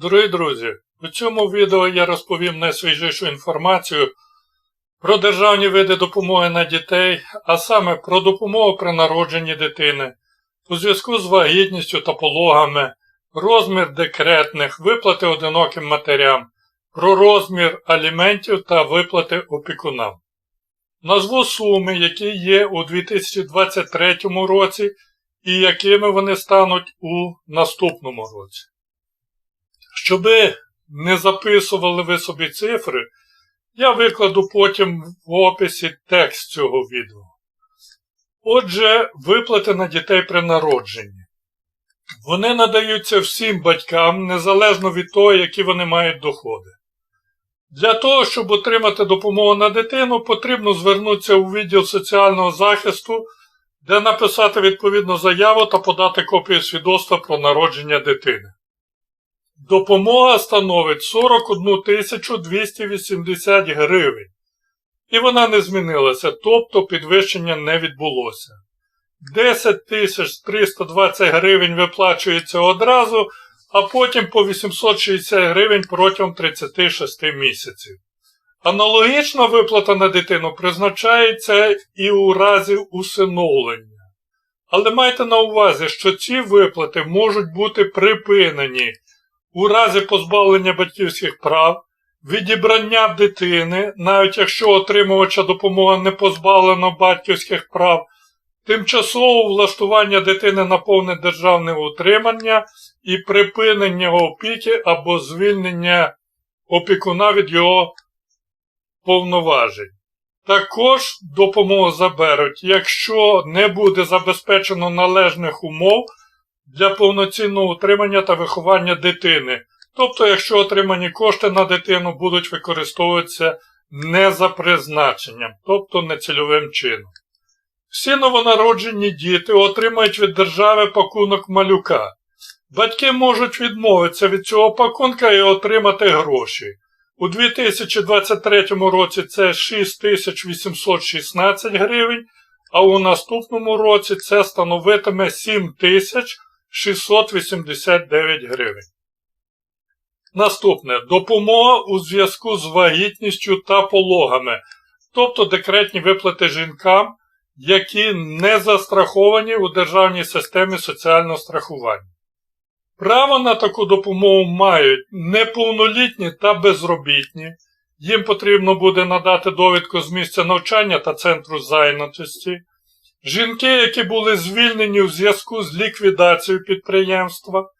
Дорогі друзі, у цьому відео я розповім найсвіжішу інформацію про державні види допомоги на дітей, а саме про допомогу при народженні дитини, у зв'язку з вагітністю та пологами, розмір декретних, виплати одиноким матерям, про розмір аліментів та виплати опікунам. Назву суми, які є у 2023 році і якими вони стануть у наступному році. Щоби не записували ви собі цифри, я викладу потім в описі текст цього відео. Отже, виплати на дітей при народженні. Вони надаються всім батькам, незалежно від того, які вони мають доходи. Для того, щоб отримати допомогу на дитину, потрібно звернутися у відділ соціального захисту, де написати відповідну заяву та подати копію свідоцтва про народження дитини. Допомога становить 41 280 гривень. І вона не змінилася, тобто підвищення не відбулося. 10 320 гривень виплачується одразу, а потім по 860 гривень протягом 36 місяців. Аналогічна виплата на дитину призначається і у разі усиновлення. Але майте на увазі, що ці виплати можуть бути припинені у разі позбавлення батьківських прав, відібрання дитини, навіть якщо отримувача допомоги не позбавлено батьківських прав, тимчасового влаштування дитини на повне державне утримання і припинення опіки або звільнення опікуна від його повноважень. Також допомогу заберуть, якщо не буде забезпечено належних умов для повноцінного утримання та виховання дитини. Тобто, якщо отримані кошти на дитину будуть використовуватися не за призначенням, тобто нецільовим чином. Всі новонароджені діти отримають від держави пакунок малюка. Батьки можуть відмовитися від цього пакунка і отримати гроші. У 2023 році це 6816 гривень, а у наступному році це становитиме 7689 гривень. Наступне допомога у зв'язку з вагітністю та пологами, тобто декретні виплати жінкам, які не застраховані у державній системі соціального страхування. Право на таку допомогу мають неповнолітні та безробітні. Їм потрібно буде надати довідку з місця навчання та центру зайнятості. Жінки, які були звільнені у зв'язку з ліквідацією підприємства,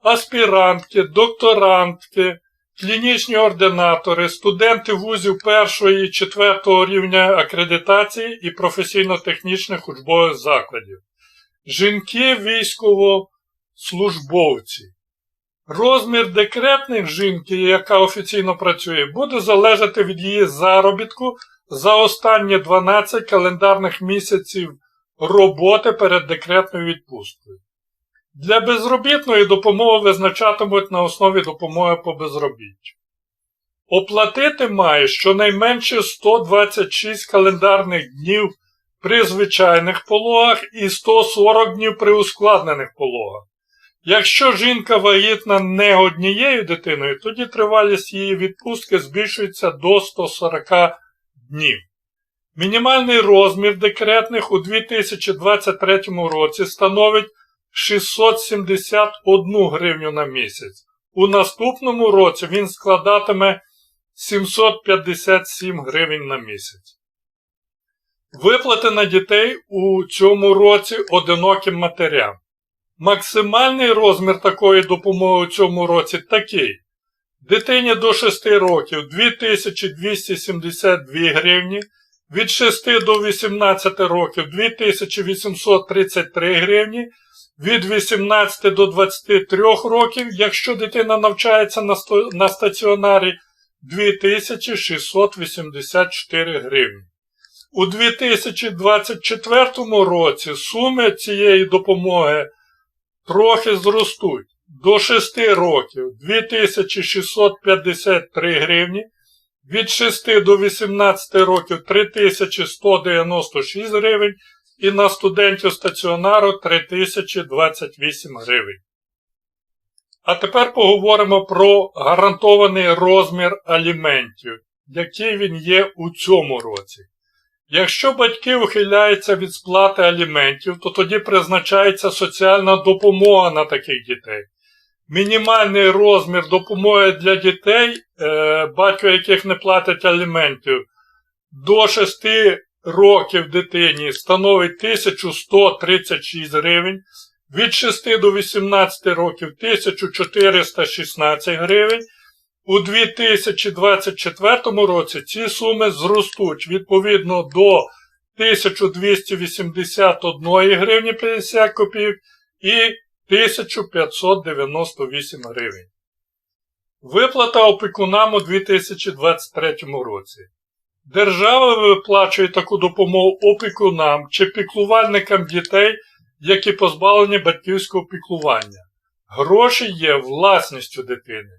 аспірантки, докторантки, клінічні ординатори, студенти вузів першого і четвертого рівня акредитації і професійно-технічних учбових закладів, жінки військовослужбовці. Розмір декретних жінки, яка офіційно працює, буде залежати від її заробітку за останні 12 календарних місяців роботи перед декретною відпусткою. Для безробітної допомоги визначатимуть на основі допомоги по безробіттю. Оплатити має щонайменше 126 календарних днів при звичайних пологах і 140 днів при ускладнених пологах. Якщо жінка вагітна не однією дитиною, тоді тривалість її відпустки збільшується до 140 днів. Мінімальний розмір декретних у 2023 році становить 671 гривню на місяць. У наступному році він складатиме 757 гривень на місяць. Виплати на дітей у цьому році одиноким матерям. Максимальний розмір такої допомоги у цьому році такий. Дитині до 6 років 2272 гривні, від 6 до 18 років 2833 гривні, від 18 до 23 років, якщо дитина навчається на стаціонарі 2684 гривні. У 2024 році суми цієї допомоги трохи зростуть до 6 років 2653 гривні, від 6 до 18 років 3196 гривень і на студентів стаціонару 3028 гривень. А тепер поговоримо про гарантований розмір аліментів, який він є у цьому році. Якщо батьки ухиляються від сплати аліментів, то тоді призначається соціальна допомога на таких дітей. Мінімальний розмір допомоги для дітей, е, батько яких не платить аліментів, до 6 років дитині становить 1136 гривень, від 6 до 18 років 1416 гривень. У 2024 році ці суми зростуть відповідно до 1281 гривні 50 копійок і 1598 гривень. Виплата опікунам у 2023 році. Держава виплачує таку допомогу опікунам чи піклувальникам дітей, які позбавлені батьківського піклування. Гроші є власністю дитини.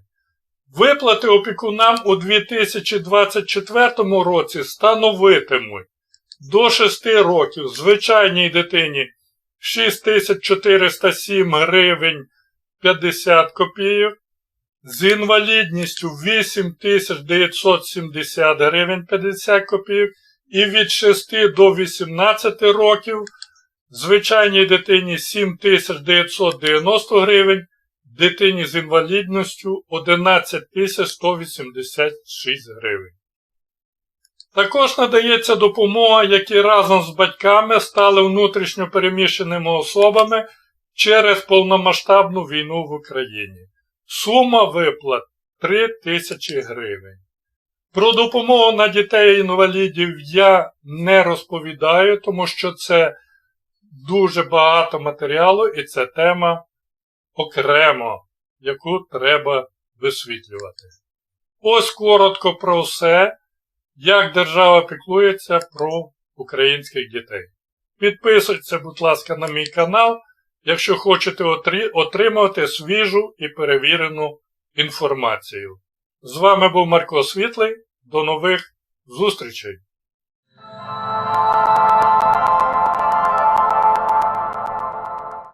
Виплати опікунам у 2024 році становитимуть до 6 років звичайній дитині 6407 гривень 50 копійок, з інвалідністю 8970 гривень 50 копійок і від 6 до 18 років звичайній дитині 7990 гривень, дитині з інвалідністю 11186 гривень. Також надається допомога, які разом з батьками стали внутрішньо переміщеними особами через повномасштабну війну в Україні. Сума виплат 3 тисячі гривень. Про допомогу на дітей-інвалідів я не розповідаю, тому що це дуже багато матеріалу і це тема окремо, яку треба висвітлювати. Ось коротко про все, як держава піклується про українських дітей. Підписуйтесь, будь ласка, на мій канал, якщо хочете отримувати свіжу і перевірену інформацію. З вами був Марко Світлий. До нових зустрічей!